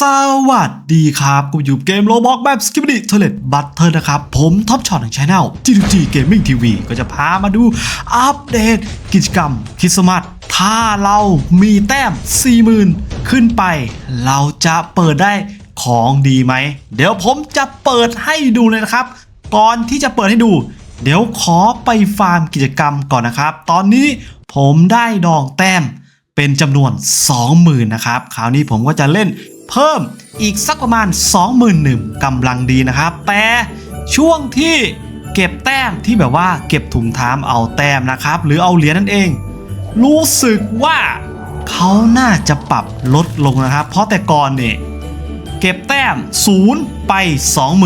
สวัสดีครับกูอยู่เกมโลบอกแบบ s k i p p y t o i l e t Butter นะครับ ผมท็อปช็อตของช anel G2G Gaming TV ก็จะพามาดูอัปเดตกิจกรรมคริสต์มาสถ้าเรามีแต้ม 40,000 ขึ้นไป เราจะเปิดได้ของดีไหม เดี๋ยวผมจะเปิดให้ดูเลยนะครับ ก่อนที่จะเปิดให้ดู เดี๋ยวขอไปฟาร์มกิจกรรมก่อนนะครับ ตอนนี้ผมได้ดองแต้มเป็นจำนวน 20,000 นะครับ คราวนี้ผมก็จะเล่น เพิ่มอีกสักประมาณ21,000กำลังดีนะครับแต่ช่วงที่เก็บแต้มที่แบบว่าเก็บถุงเท้ามเอาแต้มนะครับ หรือเอาเหรียญนั่นเอง รู้สึกว่าเขาน่าจะปรับลดลงนะครับ เพราะแต่ก่อนเนี่ยเก็บแต้ม0ไป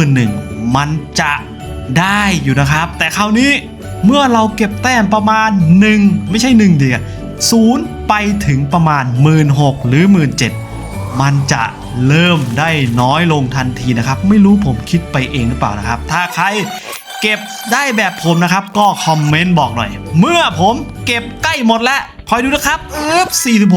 21,000มันจะได้อยู่นะครับ แต่คราวนี้เมื่อเราเก็บแต้มประมาณ 1 ไม่ใช่1เดียวศูนย์ไปถึงประมาณ 16,000หรือ 17,000 มันจะเริ่มได้น้อยลงทันทีนะครับ ไม่รู้ผมคิดไปเองหรือเปล่านะครับ ถ้าใครเก็บได้แบบผมนะครับ ก็คอมเมนต์บอกหน่อย เมื่อผมเก็บใกล้หมดแล้วคอยดูนะครับเอ๊บ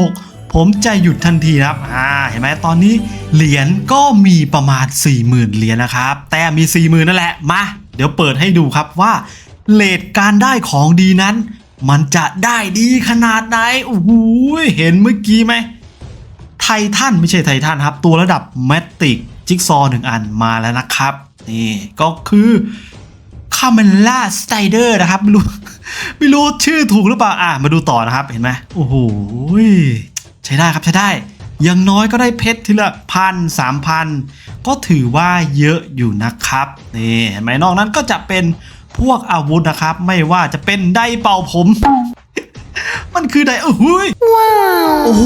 46 ผมจะหยุดทันทีนะครับอ่าเห็นไหมตอนนี้เหรียญก็มีประมาณ 40,000เหรียญนะครับ แต่มี 40,000นั่นแหละมาเดี๋ยวเปิดให้ดูครับว่าเลทการได้ของดีนั้น มันจะได้ดีขนาดไหนโอ้โหเห็นเมื่อกี้ไหม ไททันไม่ใช่ไททันครับ ตัวระดับแมตติกจิ๊กซอว์หนึ่งอันมาแล้วนะครับ นี่ก็คือคาเมล่าสไตเดอร์นะครับ ไม่รู้ ไม่รู้ชื่อถูกหรือเปล่า อะ มาดูต่อนะครับ เห็นไหมโอ้โหใช้ได้ครับใช้ได้ อย่างน้อยก็ได้เพชรทีละพันสามพันก็ถือว่าเยอะอยู่นะครับ นี่เห็นไหมนอกนั้นก็จะเป็นพวกอาวุธนะครับ ไม่ว่าจะเป็นไดเป่าผม มันคือไดโอ้โหยโอ้โห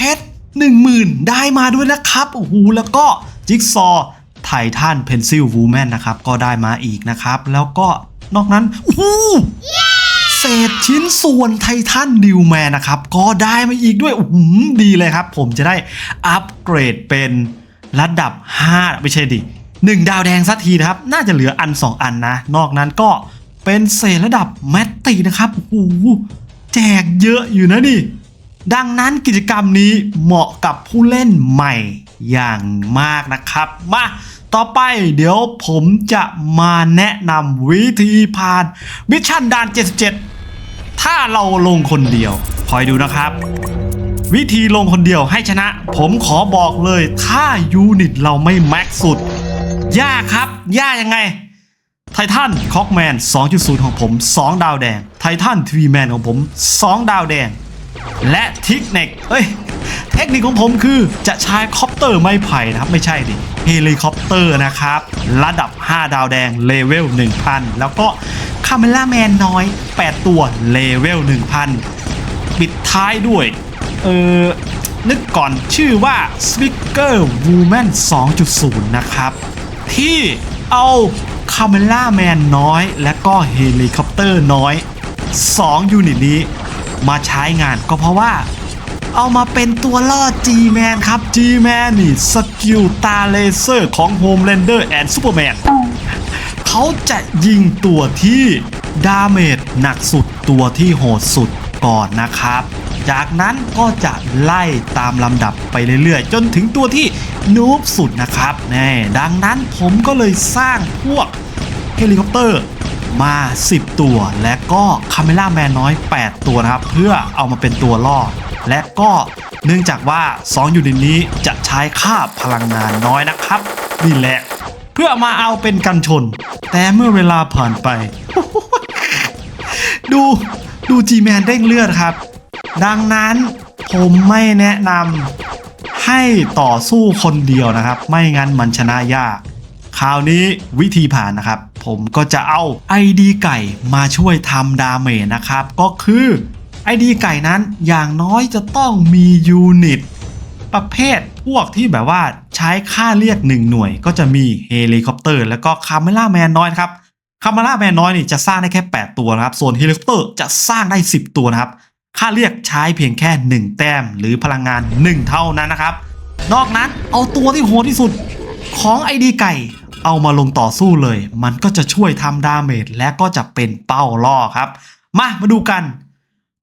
เพชรหนึ่งหมื่นได้มาด้วยนะครับโอ้โหแล้วก็จิ๊กซอไททันเพนซิลวูแมนนะครับ ก็ได้มาอีกนะครับ แล้วก็นอกนั้นโอ้โหเศษชิ้นส่วนไททันดิวแมนนะครับ ก็ได้มาอีกด้วยอืมดีเลยครับ ผมจะได้อัปเกรดเป็นระดับ 5 ไม่ใช่ดิหนึ่งดาวแดงสักทีนะครับ น่าจะเหลืออัน 2 อันนะ นอกนั้นก็เป็นเศษระดับแมตตินะครับโอ้โหแจกเยอะอยู่นะดิ ดังนั้นกิจกรรมนี้เหมาะกับผู้เล่นใหม่อย่างมากนะครับมาต่อไปเดี๋ยวผมจะมาแนะนำวิธีผ่านมิชชั่นด่าน 77 ถ้าเราลงคนเดียว คอยดูนะครับ วิธีลงคนเดียวให้ชนะ ผมขอบอกเลย ถ้ายูนิตเราไม่แม็กซ์สุด ยากครับยากยังไง ไททันคอกแมน 2.0 ของผม 2 ดาวแดง ไททันทีวีแมนของผม 2 ดาวแดง และเทคนิคเอ้ย เทคนิคของผมคือจะใช้คอปเตอร์ไม้ไผ่นะครับ ไม่ใช่ดิเฮลิคอปเตอร์นะครับ ระดับ 5 ดาวแดงเลเวล 1000 แล้วก็คาเมล่าแมนน้อย 8 ตัวเลเวล 1000 ปิดท้ายด้วย เออนึกก่อนชื่อว่า Speaker Woman 2.0 นะครับ ที่เอาคาเมล่าแมนน้อย และก็เฮลิคอปเตอร์น้อย 2 ยูนิตนี้ มาใช้งานก็เพราะว่า เอามาเป็นตัวล่อ G-Man ครับ G-Man นี่สกิลตาเลเซอร์ของ Homelander and Superman เขาจะยิงตัวที่ดาเมจหนักสุดตัวที่โหดสุดก่อนนะครับ จากนั้นก็จะไล่ตามลำดับไปเรื่อยๆ จนถึงตัวที่นูบสุดนะครับแน่ดังนั้นผมก็เลยสร้างพวกเฮลิคอปเตอร์ มา 10 ตัว และก็คาเมล่าแมนน้อย 8 ตัวนะครับ เพื่อเอามาเป็นตัวล่อ และก็เนื่องจากว่า 2 ยูนิตนี้จะใช้ค่าพลังงานน้อยนะครับนี่แหละ เพื่อมาเอาเป็นกันชน แต่เมื่อเวลาผ่านไป ดูดูจีแมนเด้งเลือดครับ ดังนั้นผมไม่แนะนำให้ต่อสู้คนเดียวนะครับ ไม่งั้นมันชนะยาก คราวนี้วิธีผ่านนะครับ ผมก็จะเอา ID ไก่มาช่วยทำดาเมจนะครับ ก็คือ ID ไก่นั้นอย่างน้อยจะต้องมียูนิตประเภทพวกที่แบบว่าใช้ค่าเรียก 1 หน่วย ก็จะมีเฮลิคอปเตอร์ แล้วก็คาเมล่าแมนน้อยครับคาเมล่าแมนน้อยนี่จะสร้างได้แค่ 8 ตัวนะครับ ส่วนเฮลิคอปเตอร์จะสร้างได้ 10 ตัวนะครับ ค่าเรียกใช้เพียงแค่ 1 แต้ม หรือพลังงาน 1 เท่านั้นนะครับ นอกนั้นเอาตัวที่โหดที่สุดของ ID ไก่ เอามาลงต่อสู้เลย มันก็จะช่วยทำดาเมจและก็จะเป็นเป้าล่อครับ มา มาดูกัน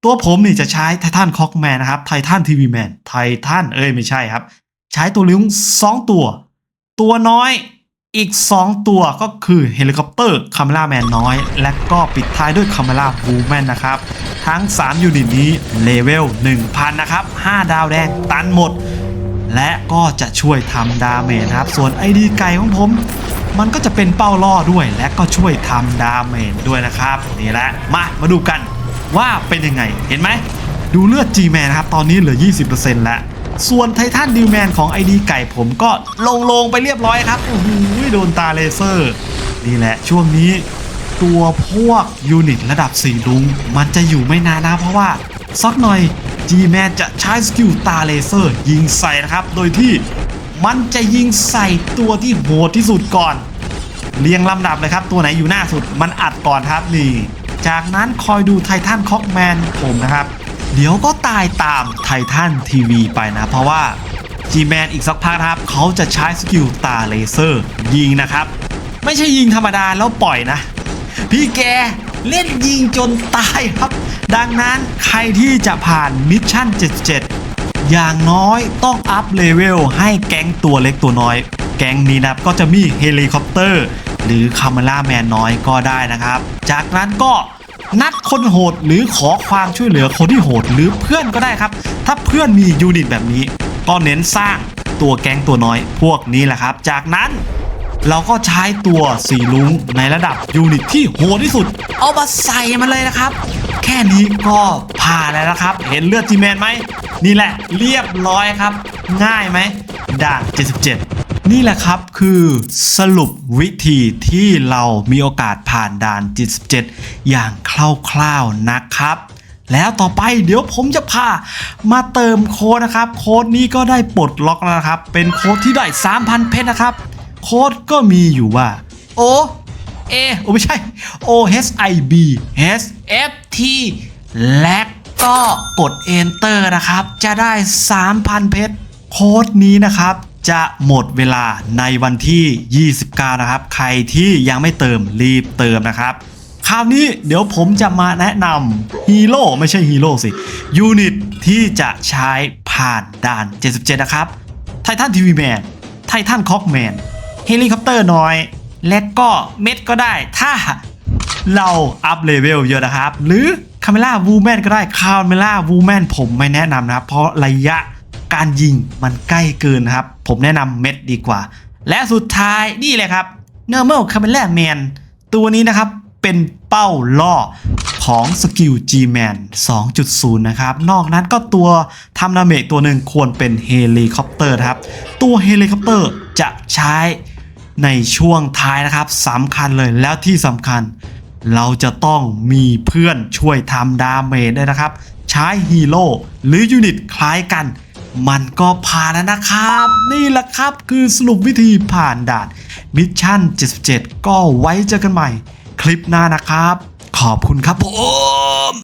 ตัวผมนี่จะใช้ไททันคอกแมนนะครับไททันทีวีแมนไททันเอ้ยไม่ใช่ครับ ใช้ตัวลุง2ตัว ตัวน้อยอีก 2 ตัวก็คือเฮลิคอปเตอร์คาเมล่าแมนน้อย และก็ปิดท้ายด้วยคาเมล่าบูแมนนะครับ ทั้ง 3 ยูนิตนี้เลเวล 1,000 นะครับ 5 ดาวแดงตันหมด และก็จะช่วยทำดาเมจนะครับ ส่วนไอดีไก่ของผม มันก็จะเป็นเป้าล่อด้วย และก็ช่วยทำดาเมจด้วยนะครับ นี่แหละมามาดูกันว่าเป็นยังไงเห็นไหม ดูเลือด G-Man นะครับ ตอนนี้เหลือ 20%แล้ว ส่วนไททันดิวแมนของ ID ไก่ผมก็ลงลงไปเรียบร้อยครับโอ้โหโดนตาเลเซอร์ นี่แหละช่วงนี้ตัวพวกยูนิตระดับ4ลุง มันจะอยู่ไม่นานนะเพราะว่าสักหน่อย G-Man จะใช้สกิลตาเลเซอร์ ยิงใส่นะครับ โดยที่มันจะยิงใส่ตัวที่โหดที่สุดก่อน เรียงลำดับเลยครับ ตัวไหนอยู่หน้าสุดมันอัดก่อนครับนี่ จากนั้นคอยดูไททันคอกแมนผมนะครับ เดี๋ยวก็ตายตามไททันทีวีไปนะ เพราะว่า G-Man อีกสักพักครับ เขาจะใช้สกิลตาเลเซอร์ยิงนะครับ ไม่ใช่ยิงธรรมดาแล้วปล่อยนะ พี่แกเล่นยิงจนตายครับ ดังนั้นใครที่จะผ่านมิชชั่น 77 อย่างน้อยต้องอัพเลเวลให้แก๊งตัวเล็กตัวน้อย แก๊งนี้นะก็จะมีเฮลิคอปเตอร์ หรือคาเมล่าแมนน้อยก็ได้นะครับ จากนั้นก็นัดคนโหดหรือขอความช่วยเหลือคนที่โหดหรือเพื่อนก็ได้ครับ ถ้าเพื่อนมียูนิตแบบนี้ ก็เน้นสร้างตัวแก๊งตัวน้อยพวกนี้แหละครับ จากนั้น เราก็ใช้ตัวสีลุงในระดับยูนิตที่โหดที่สุด เอามาใส่มันเลยนะครับ แค่นี้ก็ผ่านแล้วนะครับ เห็นเลือดจีแมนไหม นี่แหละเรียบร้อยครับ ง่ายไหมด่าน 77 นี่แหละครับคือสรุปวิธีที่เรามีโอกาสผ่านด่าน 77 อย่างคร่าวๆนะครับแล้วต่อไปเดี๋ยวผมจะพามาเติมโค้ดนะครับ โค้ดนี้ก็ได้ปลดล็อกแล้วนะครับ เป็นโค้ดที่ได้ 3,000 เพชรนะครับ โค้ดก็มีอยู่ว่า O A โอ้ไม่ใช่ O H I B H F T และก็กด Enter นะครับ จะได้ 3,000 เพชร โค้ดนี้นะครับจะหมดเวลาในวันที่ 29 นะครับ ใครที่ยังไม่เติมรีบเติมนะครับ คราวนี้เดี๋ยวผมจะมาแนะนำฮีโร่ไม่ใช่ฮีโร่สิ ยูนิตที่จะใช้ผ่านด่าน 77 นะครับ ไททันทีวีแมน ไททันคอกแมน เฮลิคอปเตอร์น้อย และก็เม็ดก็ได้ ถ้าเราอัพเลเวลเยอะนะครับ หรือคาเมล่าวูแมนก็ได้คาเมล่าวูแมนผมไม่แนะนำนะครับ เพราะระยะการยิงมันใกล้เกินครับ ผมแนะนำเม็ดดีกว่า และสุดท้ายนี่เลยครับ Normal Camera Man ตัวนี้นะครับเป็นเป้าล่อของสกิล G-Man 2.0 นะครับ นอกนั้นก็ตัวทำดาเมจตัวหนึ่งควรเป็นเฮลิคอปเตอร์นะครับ ตัวเฮลิคอปเตอร์จะใช้ ในช่วงท้ายนะครับสำคัญเลยแล้วที่สำคัญ เราจะต้องมีเพื่อนช่วยทำดาเมจด้วยนะครับ ใช้ฮีโร่หรือยูนิตคล้ายกัน มันก็ผ่านแล้วนะครับ นี่แหละครับคือสรุปวิธีผ่านด่านมิชชั่น 77 ก็ไว้เจอกันใหม่ คลิปหน้านะครับ ขอบคุณครับผม